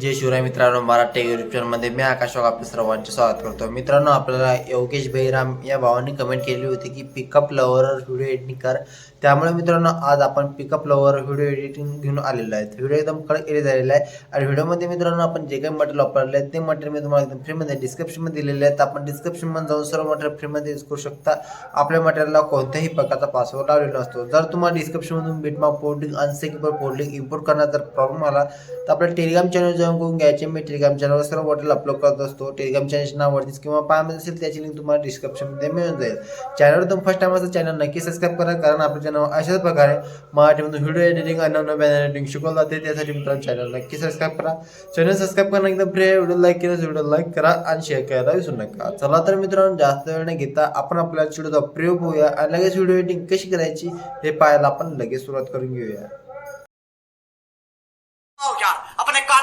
जय शिवराय मित्रांनो मराठी युट्यूब चॅनलमध्ये मी आकाश आपल्या सर्वांचे स्वागत करतो. मित्रांनो आपल्याला योगेश बहिराम या भावाने कमेंट केली होती की पिकअप लवर व्हिडिओ एडिटिंग कर. त्यामुळे मित्रांनो आज आपण पिकअप लवर व्हिडिओ एडिटिंग घेऊन आलेलो आहे. व्हिडिओ एकदम कडक एडिट झालेला आहे. आणि व्हिडिओमध्ये मित्रांनो आपण जे काही मटेरियल वापरले आहे ते मटेरियल मी तुम्हाला एकदम फ्रीमध्ये डिस्क्रिप्शनमध्ये दिलेले आहेत आपण डिस्क्रिप्शनमध्ये जाऊन सर्व मटेरियल फ्रीमध्ये यूज करू शकता. आपल्या मटेरियलला कोणत्याही प्रकारचा पासवर्ड लावलेला असतो जर तुम्हाला डिस्क्रिप्शनमधून बिटमा पोर्डिंग अनसेक्युअर पोर्डिंग इम्पोर्ट करण्यात जर प्रॉब्लेम आला तर आपल्या टेलिग्राम चॅनल जॉईन करून घ्यायचे. मी टेलिग्राम चॅनलवर सर्व बॉटल अपलोड करत असतो. टेलिग्राम चॅनलच्या नावावरतीच किंवा पाहायचं असेल त्याची लिंक तुम्हाला डिस्क्रिप्शनमध्ये मिळून जाईल. चॅनलवर तुम्ही फर्स्ट टाइम असं चॅनल नक्की सबस्क्राईब करा कारण आपल्या चॅनल अशाच प्रकारे मराठीमधून व्हिडिओ एडिटिंग आणि नवनवीन बॅनर एडिटिंग शिकवलं जाते. त्यासाठी मित्रांनो चॅनल नक्की सबस्क्राईब करा. चॅनल सबस्क्राईब करणं एकदम फ्री आहे. व्हिडिओ लाईक केला व्हिडिओ लाईक करा आणि शेअर करायला विसरू नका. चला तर मित्रांनो जास्त वेळ न घेता आपण आपल्या व्हिडिओचा प्रयोग होऊया आणि लगेच व्हिडिओ एडिटिंग कशी करायची हे पाहायला आपण लगेच सुरुवात करून घेऊया.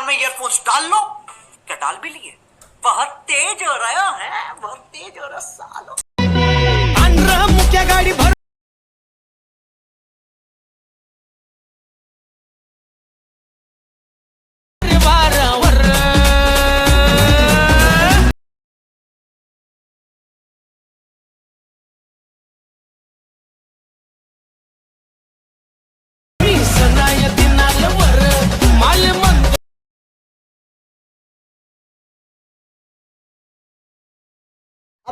कान में ईयरफोन्स डाल लो। क्या डाल भी लिए? बहुत तेज हो रहा हो, है बहुत तेज हो रहा हो, सालो। पांढरा गाडी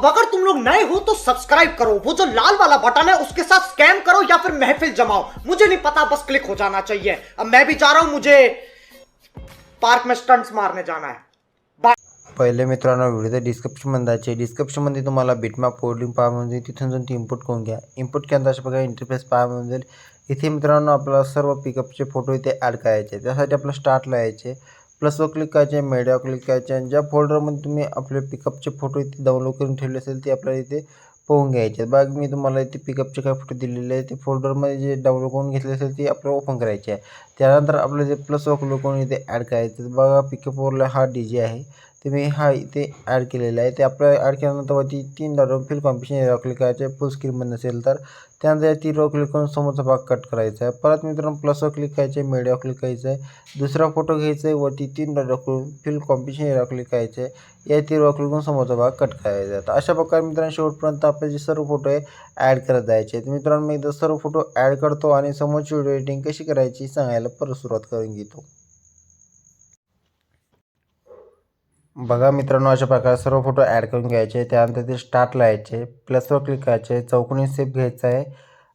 अब अगर तुम लोग नए हो तो सब्सक्राइब करो। वो जो लाल वाला बटन है, उसके साथ स्कैम करो या फिर महफिल जमाओ। मुझे नहीं पता, बस क्लिक हो जाना चाहिए। अब मैं भी जा रहा हूँ, मुझे पार्क में स्टंट्स मारने जाना है। पहिले मित्रांनो व्हिडिओचं डिस्क्रिप्शनमध्ये डिस्क्रिप्शनमध्ये तुम्हाला बिटमॅप कोडिंग पहा म्हणजे तिथून जाऊन ती इम्पोर्ट करून घ्या. इम्पोर्ट केल्यानंतर अशा प्रकारे इंटरफेस पहा म्हणजे इथे मित्रांनो, आपल्याला सर्व पिकअपचे फ़ोटो इथे ॲड करायचे त्यासाठी आपलं स्टार्टला यायचे प्लसवर क्लिक करायचे मीडिया क्लिक करायचे आणि ज्या फोल्डरमध्ये तुम्ही आपले पिकअपचे फोटो इथे डाउनलोड करून ठेवले असेल ते आपल्याला इथे पाहून घ्यायचे. बघ मी तुम्हाला इथे पिकअपचे काय फोटो दिलेले आहे ते फोल्डरमध्ये जे डाउनलोड करून घेतले असेल ते आपल्याला ओपन करायचे आहे. त्यानंतर आपलं जे प्लसवर क्लिक करून इथे ॲड करायचं बघा पिकअपवरला हा डी जे आहे. ते मी हा इथे ॲड केलेला आहे. ते आपल्याला ॲड केल्यानंतर वरती तीन डॉट फिल कॉम्पिटिशन क्लिक करायचे. फुल स्क्रीनमध्ये नसेल तर त्यानंतर ती रो क्लिक करून समोरचा भाग कट करायचा आहे. परत मित्रांनो प्लसवर क्लिक करायचे मीडिया क्लिक करायचं आहे. दुसरा फोटो घ्यायचा आहे वरती तीन डॉट करून फिल कॉम्पिटिशन एरिया क्लिक करायचे आहे. या ती रो क्लिक करून समोरचा भाग कट करायचा आहे. तर अशा प्रकारे मित्रांनो शेवटपर्यंत आपले जे सर्व फोटो आहे ॲड करत जायचे तर मित्रांनो मी एकदा सर्व फोटो ॲड करतो आणि समोरची व्हिडिओ एडिटिंग कशी करायची सांगायला परत सुरुवात करून घेतो. बघा मित्रांनो अशा प्रकारे सर्व फोटो ॲड करून घ्यायचे. त्यानंतर ते स्टार्टला यायचे. प्लसवर क्लिक करायचे. चौकोनी सेप घ्यायचा आहे.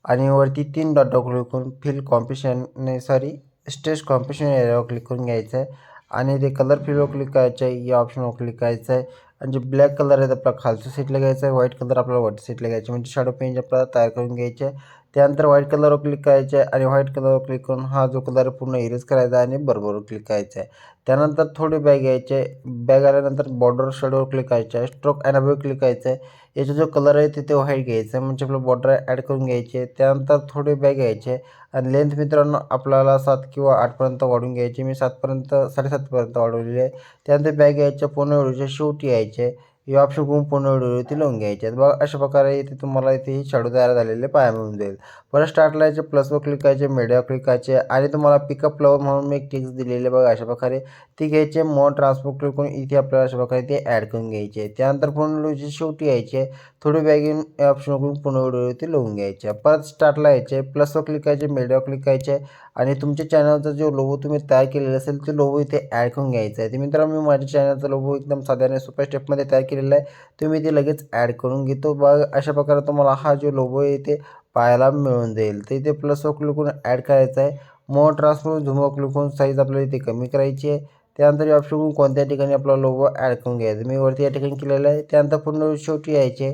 आणि वरती तीन डॉट क्लिक करून fill competition sorry stage competition एरियावर क्लिक करून घ्यायचं आहे. आणि ते कलर फिलवर क्लिक करायचं आहे. या ऑप्शनवर क्लिक करायचं आहे. आणि जे ब्लॅक कलर आहे ते आपला खालच्या सीटला घ्यायचा आहे. व्हाईट कलर आपल्याला वरच्या सीटला घ्यायचा म्हणजे शॅडो पेंज आपल्याला तयार करून घ्यायचे आहे. त्यानंतर व्हाईट कलरवर क्लिक करायचे आहे आणि व्हाईट कलरवर क्लिक करून हा जो कलर पूर्ण इरेज करायचा आहे आणि बरोबर क्लिक करायचा आहे त्यानंतर थोडी बॅग यायचे बॅग आल्यानंतर बॉर्डर शेडवर क्लिक करायचं आहे स्ट्रोक ॲनाबोर क्लिक करायचं आहे याचा जो कलर आहे तिथे व्हाईट घ्यायचं आहे म्हणजे आपलं बॉर्डर ॲड करून घ्यायचे. त्यानंतर थोडे बॅग यायचे आणि लेंथ मित्रांनो आपल्याला सात किंवा आठपर्यंत वाढून घ्यायची. मी सातपर्यंत साडेसातपर्यंत वाढवलेली आहे. त्यानंतर बॅग यायच्या पूर्ण व्हिडिओच्या शेवटी यायचे. हे ऑप्शन करून पूर्ण व्हिडिओ इथे लावून घ्यायचे. आहेत बघा अशा प्रकारे इथे तुम्हाला इथे ही शाडू तयार झालेले पाया मिळून जाईल. परत स्टार्टला यायचे प्लसवर क्लिक करायचे मीडिया क्लिक करायचे आणि तुम्हाला पिकअप लवर म्हणून मी एक टिक्स दिलेले बघा अशा प्रकारे. ती घ्यायचे मोर ट्रान्सपोर्ट क्लिक करून इथे आपल्याला अशा प्रकारे ते ॲड करून घ्यायचे त्यानंतर पूर्ण व्हिडिओची शेवटी यायचे थोडी बॅगिंग ऑप्शन करून पूर्ण व्हिडिओ इथे लावून घ्यायचे परत स्टार्टला यायचे प्लसवर क्लिक करायचे मीडिया क्लिक करायचे आणि तुमच्या चॅनलचा जो लोगो तुम्ही तयार केलेला असेल तो लोगो इथे ॲड करून घ्यायचा आहे. ते मित्रांनो मी माझ्या चॅनलचा लोगो एकदम साधारण सोप्या स्टेपमध्ये तयार केलेला आहे. तुम्ही ते लगेच ॲड करून घेतो. बघ अशा प्रकारे तुम्हाला हा जो लोगो आहे इथे पाहायला मिळून जाईल. तर इथे प्लसवर क्लिक करून ॲड करायचा आहे. मोर ट्रान्सफर झुमो क्लिक करून साईज आपल्याला इथे कमी करायची आहे. त्यानंतर ऑप्शन करून कोणत्या ठिकाणी आपला लोगो ॲड करून घ्यायचा मी वरती या ठिकाणी केलेलं आहे. त्यानंतर पूर्ण शेवटी यायचे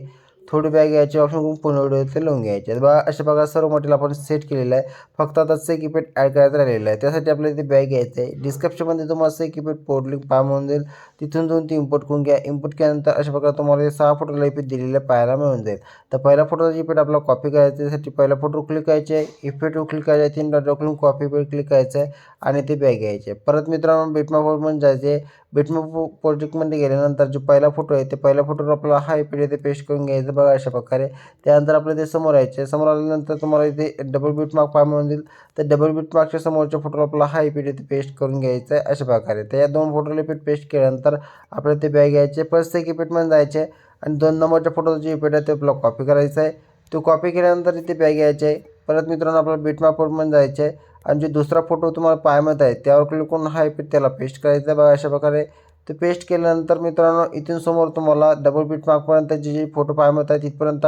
थोडी बॅग यायची ऑप्शन करून पूर्ण ते लावून घ्यायचे बा अशा प्रकारे सर्व मटेरियल आपण सेट केलेलं आहे. फक्त आता से इफेक्ट ॲड करायचं राहिलेलं आहे. त्यासाठी आपल्याला ते बॅग घ्यायचं आहे. डिस्क्रिप्शनमध्ये तुम्हाला से इफेक्ट पोर्ट लिंक पहा म्हणून जाईल तिथून जाऊन ती इम्पोर्ट करून घ्या. इम्पोर्ट केल्यानंतर अशा प्रकारे तुम्हाला सहा फोटोला इफेक्ट दिलेले पाहायला मिळून जाईल. तर पहिल्या फोटोचा इफेक्ट आपला कॉपी करायचा त्यासाठी पहिला फोटो क्लिक करायचे आहे. इफेक्टवर क्लिक करायचे आहे. तीन डॉटवर क्लिक कॉपी पेड क्लिक करायचं आहे. आणि ते बॅग घ्यायचे. परत मित्रांनो बिटमा पण जायचे. बिटमॅप प्रोजेक्टमध्ये गेल्यानंतर जो पहिला फोटो आहे ते पहिल्या फोटोवर आपल्याला हा इकडे ते पेस्ट करून घ्यायचं बघा अशा प्रकारे. त्यानंतर आपलं ते समोर यायचे. समोर आल्यानंतर तुम्हाला इथे डबल बिटमार्क पाय म्हणून देईल तर डबल बीट मार्कच्या समोरच्या फोटोवर आपला हा इकडे ते पेस्ट करून घ्यायचं आहे अशा प्रकारे. तर या दोन फोटोला इपिट पेस्ट केल्यानंतर आपल्याला ते बॅग घ्यायचे. परत एक इपिटमध्ये जायचे. आणि दोन नंबरच्या फोटोचं जे इपिट आहे ते आपला कॉपी करायचं आहे तो कॉपी केल्यानंतर इथे बॅग घ्यायचे. आहे परत मित्रांनो आपल्याला बिटमार्कमध्ये जायचे आहे आणि जे दुसरा फोटो तुम्हाला पायामध्ये आहे त्यावर क्लिक करून हा इफेक्ट त्याला पेस्ट करायचा आहे बघा अशा प्रकारे. ते पेस्ट केल्यानंतर मित्रांनो इथून समोर तुम्हाला डबल बीट मार्कपर्यंत जे जे फोटो पायामध्ये आहे तिथपर्यंत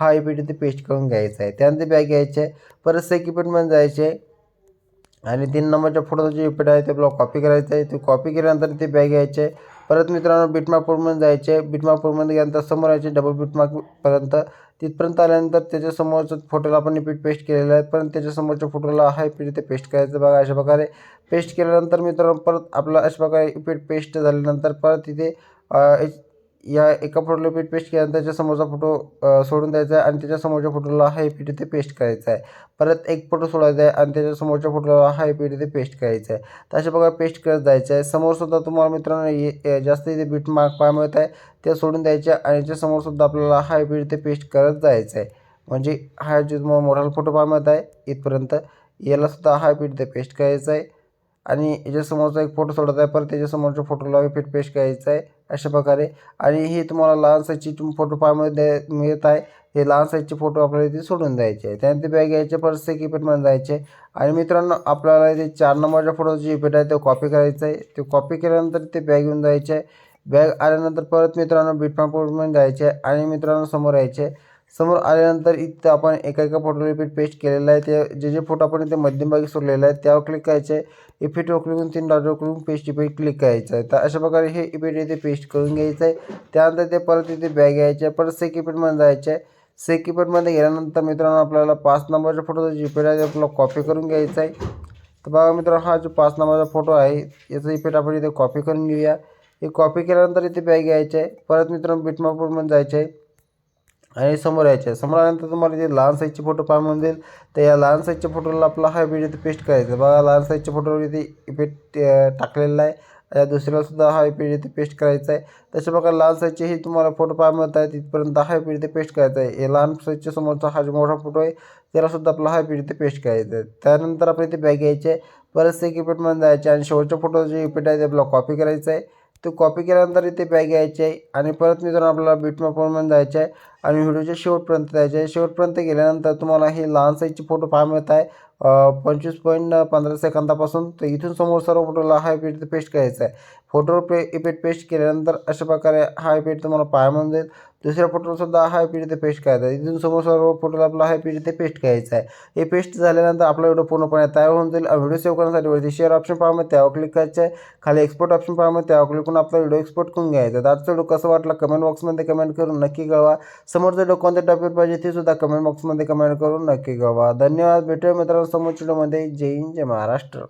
हा इफेक्ट इथे पेस्ट करून घ्यायचा आहे. त्यानंतर बॅग घ्यायचे आहे परत सेकिपिटमध्ये जायचे. आणि तीन नंबरच्या फोटोचा जे इफेक्ट आहे ते आपल्याला कॉपी करायचं आहे. ते कॉपी केल्यानंतर ते बॅग घ्यायचे. आहे परत मित्रांनो बिटमार्कमध्ये जायचे. बिटमापूरमध्ये गेल्यानंतर समोर यायचे. डबल बिटमार्कपर्यंत. तिथपर्यंत आल्यानंतर त्याच्यासमोरच्या फोटोला आपण रिपीट पेस्ट केलेलं आहे. परत त्याच्यासमोरच्या फोटोला हा रिपीट इथे पेस्ट करायचं बघा अशा प्रकारे. पेस्ट केल्यानंतर मित्रांनो परत आपला अशा प्रकारे रिपीट पेस्ट झाल्यानंतर परत तिथे या एका फोटोला पीठ पेस्ट केल्यानंतर त्याच्यासमोरचा फोटो सोडून द्यायचा आहे आणि त्याच्या समोरच्या फोटोला हा पीठ इथे पेस्ट करायचा आहे. परत एक फोटो सोडायचा आहे आणि त्याच्यासमोरच्या फोटोला हा पीठ इथे पेस्ट करायचा आहे. तर अशा प्रकारे पेस्ट करत जायचं आहे. समोरसुद्धा तुम्हाला मित्रांनो ये जास्त इथे बीट मार्क पाय मिळत आहे. ते सोडून द्यायचे आणि याच्यासमोरसुद्धा आपल्याला हा पीठ इथे पेस्ट करत जायचं आहे. म्हणजे हा जो तुम्हाला मोठा फोटो पाय मिळत आहे इथपर्यंत यालासुद्धा हा पीठ इथे पेस्ट करायचा आहे. आणि याच्यासमोरचा एक फोटो सोडत आहे. परत त्याच्यासमोरच्या फोटोला फिट पेस्ट करायचं आहे अशा प्रकारे. आणि हे तुम्हाला लहान साईजची तुम फोटो पायामध्ये मिळत आहे. हे लहान साईजचे फोटो आपल्याला इथे सोडून द्यायचे आहे. त्यानंतर बॅग घ्यायचे परत सेकिपेटमध्ये जायचे. आणि मित्रांनो आपल्याला इथे चार नंबरच्या फोटोचे जे इपेट आहे ते कॉपी करायचं आहे. ते कॉपी केल्यानंतर ते बॅग घेऊन जायचे. आहे बॅग आल्यानंतर परत मित्रांनो बिटमार्कमध्ये जायचे. आहे आणि मित्रांनो समोर यायचे. समोर आल्यानंतर इथं आपण एका एका फोटो रिपीट पेस्ट केलेला आहे. ते जे जे फोटो आपण इथे मध्यमभागी सोडलेले आहेत त्यावर क्लिक करायचे. आहे इफेक्ट क्लिक तीन डॉटवर क्लिक पेस्ट इफेक्ट क्लिक करायचं आहे. तर अशा प्रकारे हे इफेक्ट इथे पेस्ट करून घ्यायचं आहे. त्यानंतर ते परत इथे बॅग घ्यायचे आहे परत सेक इफेक्टमध्ये जायचे. आहे सेक इफेक्टमध्ये गेल्यानंतर मित्रांनो आपल्याला पाच नंबरच्या फोटोचा जे इफेक्ट आहे ते आपल्याला कॉपी करून घ्यायचा आहे. तर बघा मित्रांनो हा जो पाच नंबरचा फोटो आहे याचा इफेक्ट आपण इथे कॉपी करून घेऊया. हे कॉपी केल्यानंतर इथे बॅग घ्यायचे आहे परत मित्रांनो बिटमापूरमध्ये जायचं. आहे आणि समोर यायचे. समोर आल्यानंतर तुम्हाला जे लहान साईजचे फोटो पाहा म्हणजे तर या लहान साईजच्या फोटोला आपला हा व्हिडिओ इथे पेस्ट करायचा. बघा लहान साईजच्या फोटोवर इथे इफेक्ट टाकलेला आहे. या दुसऱ्याला सुद्धा हा व्हिडिओ इथे पेस्ट करायचा आहे. तशा प्रकारे लहान साईजचे हे तुम्हाला फोटो पाहायला मिळत आहे तिथपर्यंत हा व्हिडिओ इथे पेस्ट करायचा आहे. हे लहान साईजच्या समोरचा हा जो मोठा फोटो आहे त्याला सुद्धा आपला हा व्हिडिओ इथे पेस्ट करायचा आहे. त्यानंतर आपण इथे बॅग घ्यायचे परत से इफेक्टमध्ये जायचे आणि शेवटच्या फोटो जे इफेक्ट आहे ते आपला कॉपी करायचं आहे. ते कॉपी केल्यानंतर इथे बॅग घ्यायची आहे आणि परत मित्रांनो आपल्याला बिटमॅपमध्ये जायचं आहे आणि व्हिडिओच्या शेवटपर्यंत जायचं आहे. शेवटपर्यंत गेल्यानंतर तुम्हाला हे लहान साईजचे फोटो पहा मिळत आहे. पंचवीस पॉईंट पंधरा सेकंदापासून तर इथून समोर सर्व फोटोला हा इफेक्ट पेस्ट करायचा आहे. फोटोवर पे इफेक्ट पेस्ट केल्यानंतर अशा प्रकारे हा इफेक्ट तुम्हाला पाहायला मिळून जाईल. दुसऱ्या फोटोला सुद्धा हा इफेक्ट इथे पेस्ट करायचा आहे. इथून समोर सर्व फोटोला आपला हा इफेक्ट इथे पेस्ट करायचा आहे. हे पेस्ट झाल्यानंतर आपला व्हिडिओ पूर्णपणे तयार होऊन जाईल. व्हिडिओ सेव्ह करण्यासाठी वरती शेअर ऑप्शन पाहा त्यावर क्लिक करायचं आहे. खाली एक्सपोर्ट ऑप्शन पाहा मग त्यावर क्लिक करून आपला व्हिडिओ एक्सपोर्ट करून घ्यायचा आजचा व्हिडिओ कसं वाटला कमेंट बॉक्समध्ये कमेंट करून नक्की कळवा. समोरचा व्हिडिओ कोणत्या टॉपिक पाहिजे ते सुद्धा कमेंट बॉक्समध्ये कमेंट करून नक्की कळवा. धन्यवाद. भेटूया मित्रांनो समोरच्या व्हिडिओमध्ये जय हिंद जय महाराष्ट्र.